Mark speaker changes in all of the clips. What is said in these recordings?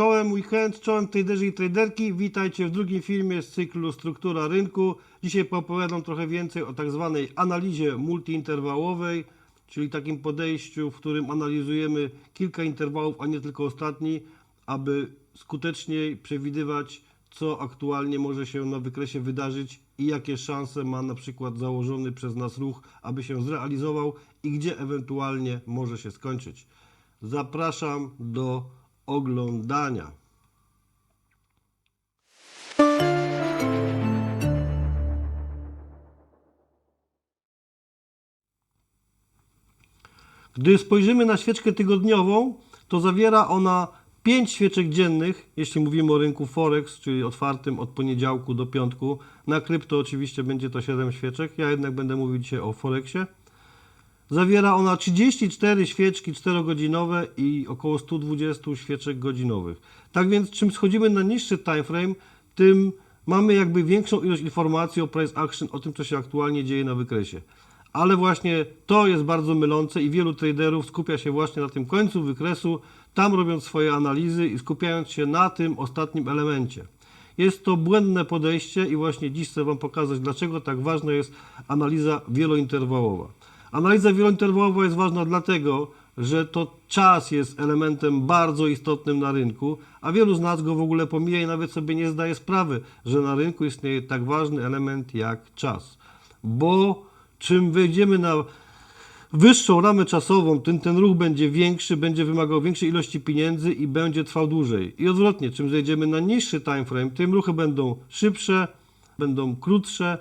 Speaker 1: Czołem weekend, czołem traderzy i traderki. Witajcie w drugim filmie z cyklu Struktura Rynku. Dzisiaj opowiadam trochę więcej o tak zwanej analizie multiinterwałowej, czyli takim podejściu, w którym analizujemy kilka interwałów, a nie tylko ostatni, aby skuteczniej przewidywać, co aktualnie może się na wykresie wydarzyć i jakie szanse ma na przykład założony przez nas ruch, aby się zrealizował i gdzie ewentualnie może się skończyć. Zapraszam do oglądania. Gdy spojrzymy na świeczkę tygodniową, to zawiera ona 5 świeczek dziennych, jeśli mówimy o rynku Forex, czyli otwartym od poniedziałku do piątku. Na krypto oczywiście będzie to 7 świeczek, ja jednak będę mówił dzisiaj o Forexie. Zawiera ona 34 świeczki 4-godzinowe i około 120 świeczek godzinowych. Tak więc czym schodzimy na niższy time frame, tym mamy jakby większą ilość informacji o price action, o tym co się aktualnie dzieje na wykresie. Ale właśnie to jest bardzo mylące i wielu traderów skupia się właśnie na tym końcu wykresu, tam robiąc swoje analizy i skupiając się na tym ostatnim elemencie. Jest to błędne podejście i właśnie dziś chcę Wam pokazać, dlaczego tak ważna jest analiza wielointerwałowa. Analiza wielointerwałowa jest ważna dlatego, że to czas jest elementem bardzo istotnym na rynku, a wielu z nas go w ogóle pomija i nawet sobie nie zdaje sprawy, że na rynku istnieje tak ważny element jak czas. Bo czym wejdziemy na wyższą ramę czasową, tym ten ruch będzie większy, będzie wymagał większej ilości pieniędzy i będzie trwał dłużej. I odwrotnie, czym zejdziemy na niższy time frame, tym ruchy będą szybsze, będą krótsze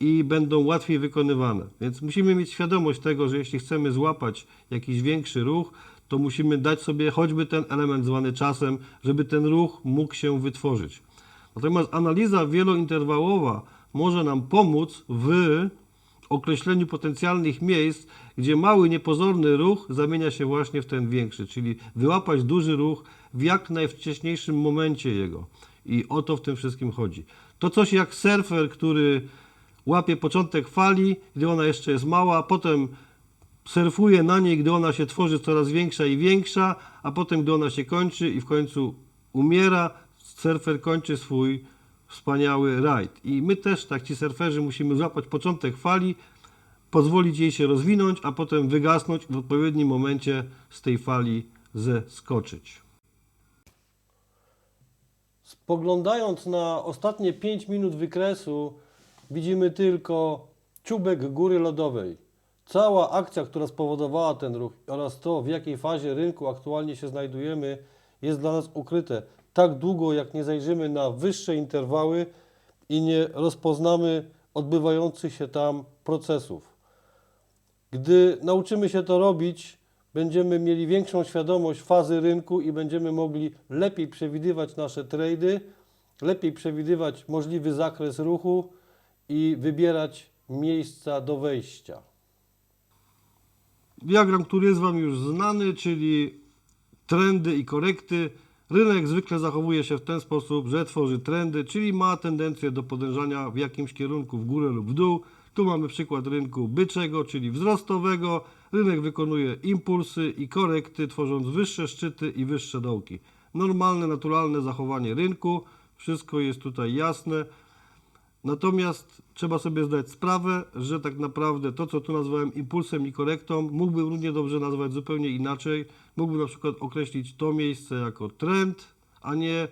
Speaker 1: i będą łatwiej wykonywane. Więc musimy mieć świadomość tego, że jeśli chcemy złapać jakiś większy ruch, to musimy dać sobie choćby ten element zwany czasem, żeby ten ruch mógł się wytworzyć. Natomiast analiza wielointerwałowa może nam pomóc w określeniu potencjalnych miejsc, gdzie mały, niepozorny ruch zamienia się właśnie w ten większy, czyli wyłapać duży ruch w jak najwcześniejszym momencie jego. I o to w tym wszystkim chodzi. To coś jak surfer, który łapie początek fali, gdy ona jeszcze jest mała, potem surfuje na niej, gdy ona się tworzy coraz większa i większa, a potem gdy ona się kończy i w końcu umiera, surfer kończy swój wspaniały rajd. I my też, tak ci surferzy, musimy złapać początek fali, pozwolić jej się rozwinąć, a potem wygasnąć w odpowiednim momencie z tej fali zeskoczyć. Spoglądając na ostatnie 5 minut wykresu, widzimy tylko czubek góry lodowej. Cała akcja, która spowodowała ten ruch oraz to, w jakiej fazie rynku aktualnie się znajdujemy, jest dla nas ukryte. Tak długo, jak nie zajrzymy na wyższe interwały i nie rozpoznamy odbywających się tam procesów. Gdy nauczymy się to robić, będziemy mieli większą świadomość fazy rynku i będziemy mogli lepiej przewidywać nasze trady, lepiej przewidywać możliwy zakres ruchu i wybierać miejsca do wejścia. Diagram, który jest Wam już znany, czyli trendy i korekty. Rynek zwykle zachowuje się w ten sposób, że tworzy trendy, czyli ma tendencję do podążania w jakimś kierunku w górę lub w dół. Tu mamy przykład rynku byczego, czyli wzrostowego. Rynek wykonuje impulsy i korekty, tworząc wyższe szczyty i wyższe dołki. Normalne, naturalne zachowanie rynku. Wszystko jest tutaj jasne. Natomiast trzeba sobie zdać sprawę, że tak naprawdę to, co tu nazwałem impulsem i korektą, mógłbym równie dobrze nazwać zupełnie inaczej. Mógłbym na przykład określić to miejsce jako trend, a nie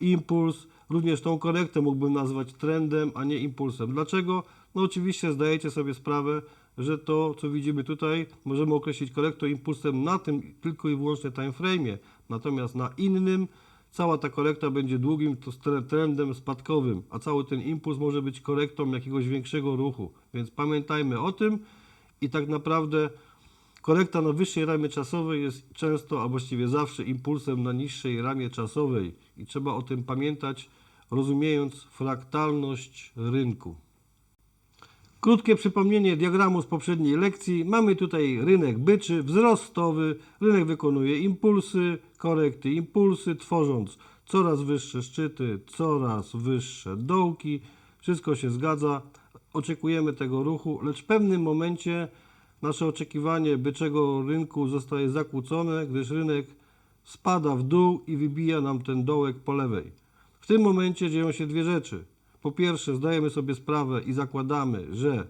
Speaker 1: impuls. Również tą korektę mógłbym nazwać trendem, a nie impulsem. Dlaczego? No oczywiście zdajecie sobie sprawę, że to, co widzimy tutaj, możemy określić korektą impulsem na tym tylko i wyłącznie time frame'ie. Natomiast na innym cała ta korekta będzie długim trendem spadkowym, a cały ten impuls może być korektą jakiegoś większego ruchu. Więc pamiętajmy o tym i tak naprawdę korekta na wyższej ramie czasowej jest często, a właściwie zawsze impulsem na niższej ramie czasowej i trzeba o tym pamiętać, rozumiejąc fraktalność rynku. Krótkie przypomnienie diagramu z poprzedniej lekcji. Mamy tutaj rynek byczy, wzrostowy. Rynek wykonuje impulsy, korekty, impulsy, tworząc coraz wyższe szczyty, coraz wyższe dołki. Wszystko się zgadza. Oczekujemy tego ruchu, lecz w pewnym momencie nasze oczekiwanie byczego rynku zostaje zakłócone, gdyż rynek spada w dół i wybija nam ten dołek po lewej. W tym momencie dzieją się dwie rzeczy. Po pierwsze, zdajemy sobie sprawę i zakładamy, że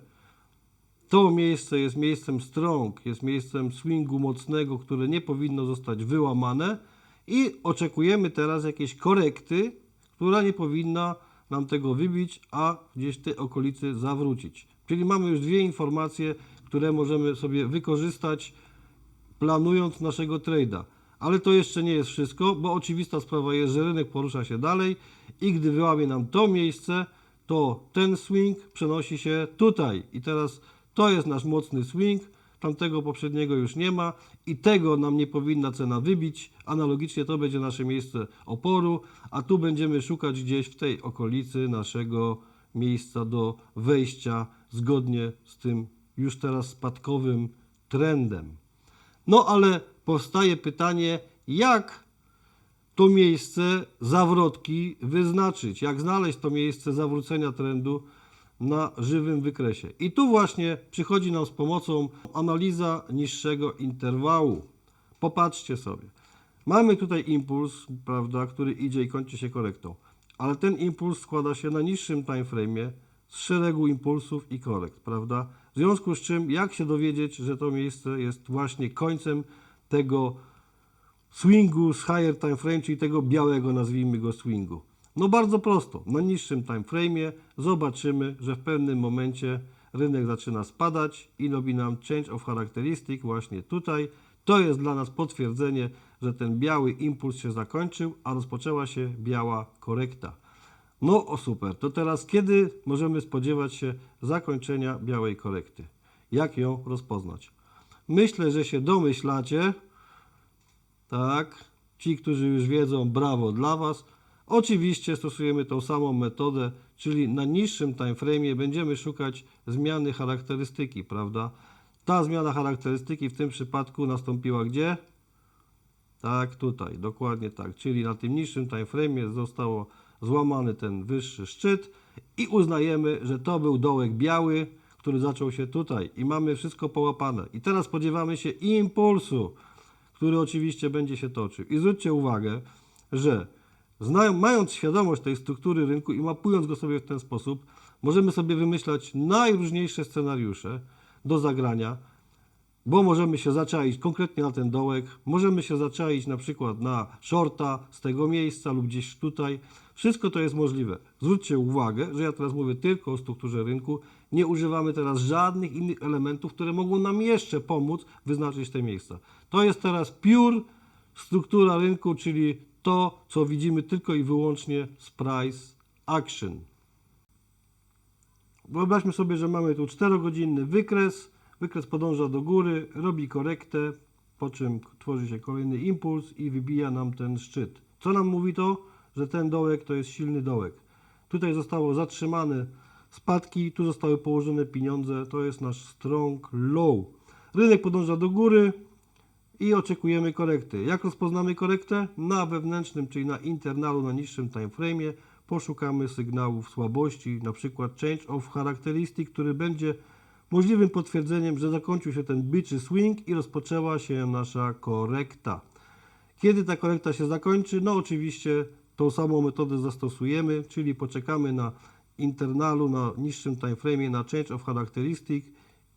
Speaker 1: to miejsce jest miejscem strong, jest miejscem swingu mocnego, które nie powinno zostać wyłamane i oczekujemy teraz jakiejś korekty, która nie powinna nam tego wybić, a gdzieś w tej okolicy zawrócić. Czyli mamy już dwie informacje, które możemy sobie wykorzystać planując naszego trade'a. Ale to jeszcze nie jest wszystko, bo oczywista sprawa jest, że rynek porusza się dalej i gdy wyłamie nam to miejsce, to ten swing przenosi się tutaj. I teraz to jest nasz mocny swing, tamtego poprzedniego już nie ma i tego nam nie powinna cena wybić. Analogicznie to będzie nasze miejsce oporu, a tu będziemy szukać gdzieś w tej okolicy naszego miejsca do wejścia zgodnie z tym już teraz spadkowym trendem. No ale powstaje pytanie, jak to miejsce zawrotki wyznaczyć, jak znaleźć to miejsce zawrócenia trendu na żywym wykresie. I tu właśnie przychodzi nam z pomocą analiza niższego interwału. Popatrzcie sobie. Mamy tutaj impuls, prawda, który idzie i kończy się korektą, ale ten impuls składa się na niższym timeframe'ie z szeregu impulsów i korekt, prawda? W związku z czym, jak się dowiedzieć, że to miejsce jest właśnie końcem tego swingu z higher time frame, czyli tego białego, nazwijmy go swingu. No bardzo prosto. Na niższym time frame'ie zobaczymy, że w pewnym momencie rynek zaczyna spadać i robi nam change of characteristic właśnie tutaj. To jest dla nas potwierdzenie, że ten biały impuls się zakończył, a rozpoczęła się biała korekta. No o super, to teraz kiedy możemy spodziewać się zakończenia białej korekty? Jak ją rozpoznać? Myślę, że się domyślacie, tak, ci, którzy już wiedzą, brawo dla Was. Oczywiście stosujemy tą samą metodę, czyli na niższym timeframe'ie będziemy szukać zmiany charakterystyki, prawda? Ta zmiana charakterystyki w tym przypadku nastąpiła gdzie? Tak, tutaj, dokładnie tak. Czyli na tym niższym timeframe'ie zostało złamany ten wyższy szczyt i uznajemy, że to był dołek biały, który zaczął się tutaj i mamy wszystko połapane. I teraz spodziewamy się impulsu, który oczywiście będzie się toczył. I zwróćcie uwagę, że znają, mając świadomość tej struktury rynku i mapując go sobie w ten sposób, możemy sobie wymyślać najróżniejsze scenariusze do zagrania, bo możemy się zaczaić konkretnie na ten dołek, możemy się zaczaić na przykład na shorta z tego miejsca lub gdzieś tutaj. Wszystko to jest możliwe. Zwróćcie uwagę, że ja teraz mówię tylko o strukturze rynku. Nie używamy teraz żadnych innych elementów, które mogą nam jeszcze pomóc wyznaczyć te miejsca. To jest teraz pure struktura rynku, czyli to, co widzimy tylko i wyłącznie z price action. Wyobraźmy sobie, że mamy tu 4-godzinny wykres. Wykres podąża do góry, robi korektę, po czym tworzy się kolejny impuls i wybija nam ten szczyt. Co nam mówi to? Że ten dołek to jest silny dołek. Tutaj zostało zatrzymane spadki, tu zostały położone pieniądze, to jest nasz strong low. Rynek podąża do góry i oczekujemy korekty. Jak rozpoznamy korektę? Na wewnętrznym, czyli na internalu, na niższym timeframe'ie poszukamy sygnałów słabości, na przykład change of characteristic, który będzie możliwym potwierdzeniem, że zakończył się ten bitchy swing i rozpoczęła się nasza korekta. Kiedy ta korekta się zakończy? No oczywiście tą samą metodę zastosujemy, czyli poczekamy na internalu, na niższym timeframe'ie, na change of characteristic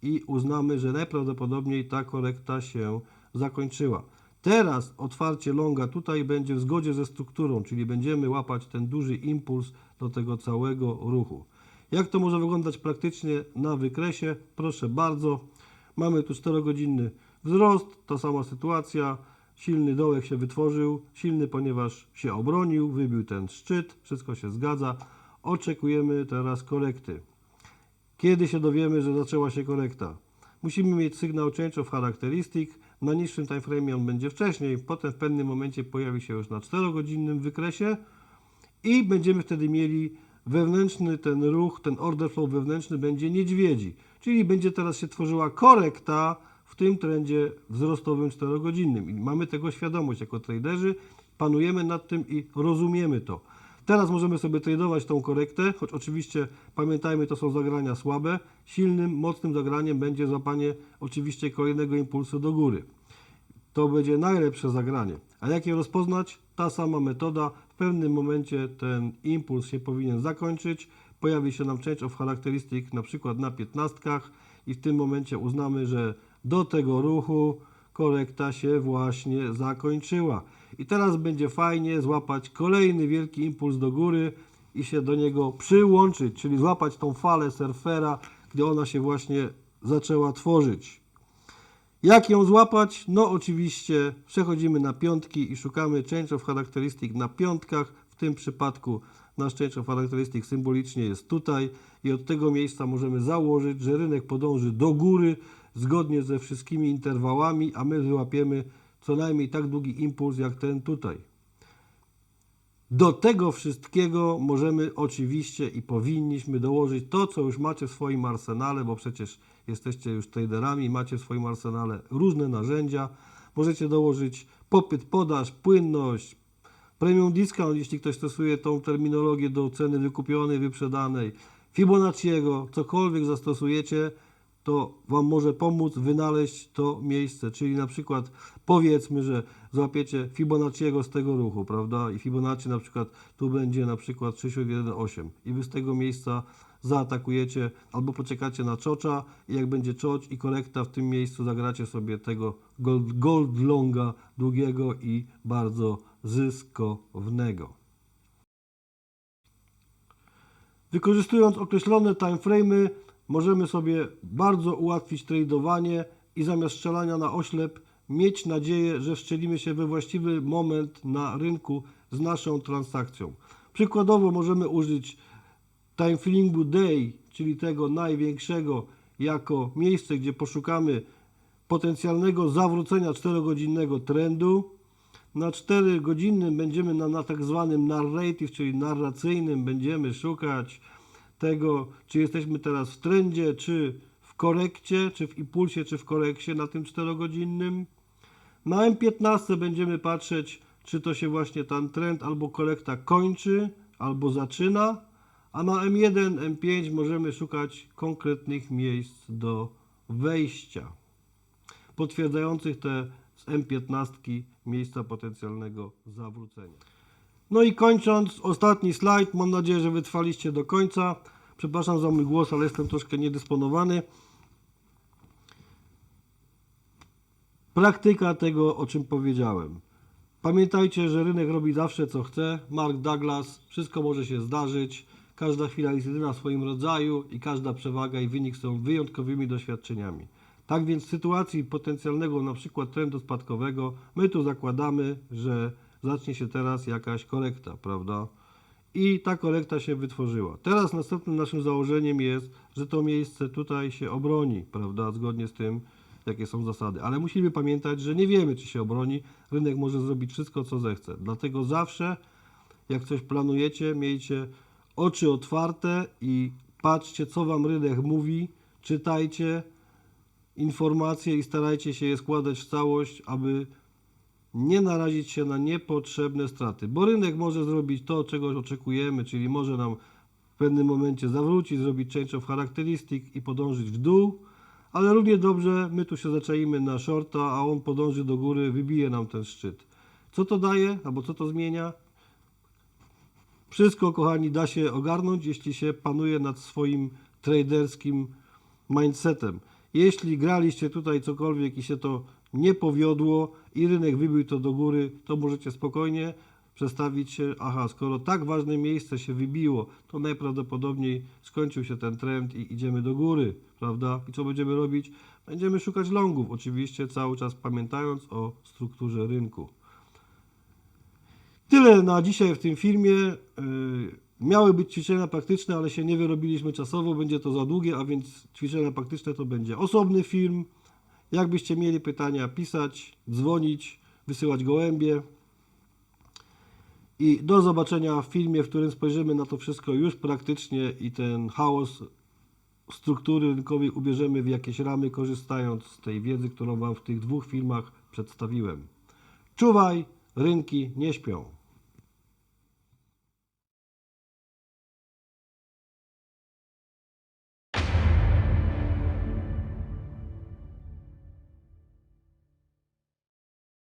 Speaker 1: i uznamy, że najprawdopodobniej ta korekta się zakończyła. Teraz otwarcie longa tutaj będzie w zgodzie ze strukturą, czyli będziemy łapać ten duży impuls do tego całego ruchu. Jak to może wyglądać praktycznie na wykresie? Proszę bardzo. Mamy tu 4-godzinny wzrost, ta sama sytuacja. Silny dołek się wytworzył, silny ponieważ się obronił, wybił ten szczyt, wszystko się zgadza. Oczekujemy teraz korekty. Kiedy się dowiemy, że zaczęła się korekta? Musimy mieć sygnał change of characteristic. Na niższym timeframe on będzie wcześniej, potem w pewnym momencie pojawi się już na 4-godzinnym wykresie i będziemy wtedy mieli wewnętrzny ten ruch, ten order flow wewnętrzny będzie niedźwiedzi, czyli będzie teraz się tworzyła korekta w tym trendzie wzrostowym 4-godzinnym i mamy tego świadomość jako traderzy, panujemy nad tym i rozumiemy to. Teraz możemy sobie tradować tą korektę, choć oczywiście pamiętajmy, to są zagrania słabe. Silnym, mocnym zagraniem będzie złapanie oczywiście kolejnego impulsu do góry. To będzie najlepsze zagranie. A jak je rozpoznać? Ta sama metoda. W pewnym momencie ten impuls się powinien zakończyć. Pojawi się nam change of characteristic na przykład na 15 i w tym momencie uznamy, że do tego ruchu korekta się właśnie zakończyła. I teraz będzie fajnie złapać kolejny wielki impuls do góry i się do niego przyłączyć, czyli złapać tą falę surfera, gdy ona się właśnie zaczęła tworzyć. Jak ją złapać? No oczywiście przechodzimy na piątki i szukamy change of characteristic na piątkach. W tym przypadku nasz change of characteristic symbolicznie jest tutaj i od tego miejsca możemy założyć, że rynek podąży do góry zgodnie ze wszystkimi interwałami, a my wyłapiemy co najmniej tak długi impuls jak ten tutaj. Do tego wszystkiego możemy oczywiście i powinniśmy dołożyć to, co już macie w swoim arsenale, bo przecież jesteście już traderami, macie w swoim arsenale różne narzędzia. Możecie dołożyć popyt, podaż, płynność, premium discount, jeśli ktoś stosuje tą terminologię do ceny wykupionej, wyprzedanej, Fibonacciego, cokolwiek zastosujecie, to Wam może pomóc wynaleźć to miejsce. Czyli na przykład powiedzmy, że złapiecie Fibonacciego z tego ruchu, prawda? I Fibonacci na przykład tu będzie na przykład 61,8 i Wy z tego miejsca zaatakujecie albo poczekacie na czocza i jak będzie czocz i korekta w tym miejscu zagracie sobie tego gold, gold longa długiego i bardzo zyskownego. Wykorzystując określone timeframe'y możemy sobie bardzo ułatwić tradowanie i zamiast strzelania na oślep mieć nadzieję, że szczelimy się we właściwy moment na rynku z naszą transakcją. Przykładowo możemy użyć timeframe'u day, czyli tego największego jako miejsce, gdzie poszukamy potencjalnego zawrócenia 4-godzinnego trendu. Na 4-godzinnym będziemy na, na tak zwanym narrative, czyli narracyjnym, będziemy szukać tego, czy jesteśmy teraz w trendzie, czy w korekcie, czy w impulsie, czy w korekcie na tym 4-godzinnym. Na M15 będziemy patrzeć, czy to się właśnie ten trend albo korekta kończy, albo zaczyna, a na M1, M5 możemy szukać konkretnych miejsc do wejścia, potwierdzających te z M15 miejsca potencjalnego zawrócenia. No i kończąc, ostatni slajd. Mam nadzieję, że wytrwaliście do końca. Przepraszam za mój głos, ale jestem troszkę niedysponowany. Praktyka tego, o czym powiedziałem. Pamiętajcie, że rynek robi zawsze co chce. Mark Douglas, wszystko może się zdarzyć. Każda chwila jest jedyna w swoim rodzaju i każda przewaga i wynik są wyjątkowymi doświadczeniami. Tak więc w sytuacji potencjalnego na przykład trendu spadkowego, my tu zakładamy, że zacznie się teraz jakaś korekta, prawda? I ta korekta się wytworzyła. Teraz następnym naszym założeniem jest, że to miejsce tutaj się obroni, prawda? Zgodnie z tym, jakie są zasady. Ale musimy pamiętać, że nie wiemy, czy się obroni. Rynek może zrobić wszystko, co zechce. Dlatego zawsze, jak coś planujecie, miejcie oczy otwarte i patrzcie, co Wam rynek mówi, czytajcie informacje i starajcie się je składać w całość, aby nie narazić się na niepotrzebne straty, bo rynek może zrobić to, czego oczekujemy, czyli może nam w pewnym momencie zawrócić, zrobić change of characteristic i podążyć w dół, ale równie dobrze my tu się zaczaimy na shorta, a on podąży do góry, wybije nam ten szczyt. Co to daje, albo co to zmienia? Wszystko, kochani, da się ogarnąć, jeśli się panuje nad swoim traderskim mindsetem. Jeśli graliście tutaj cokolwiek i się to nie powiodło i rynek wybił to do góry, to możecie spokojnie przestawić się, aha, skoro tak ważne miejsce się wybiło, to najprawdopodobniej skończył się ten trend i idziemy do góry, prawda? I co będziemy robić? Będziemy szukać longów, oczywiście cały czas pamiętając o strukturze rynku. Tyle na dzisiaj w tym filmie. Yy, Miały być ćwiczenia praktyczne, ale się nie wyrobiliśmy czasowo, będzie to za długie, a więc ćwiczenia praktyczne to będzie osobny film. Jakbyście mieli pytania, pisać, dzwonić, wysyłać gołębie. I do zobaczenia w filmie, w którym spojrzymy na to wszystko już praktycznie i ten chaos struktury rynkowej ubierzemy w jakieś ramy, korzystając z tej wiedzy, którą Wam w tych dwóch filmach przedstawiłem. Czuwaj, rynki nie śpią.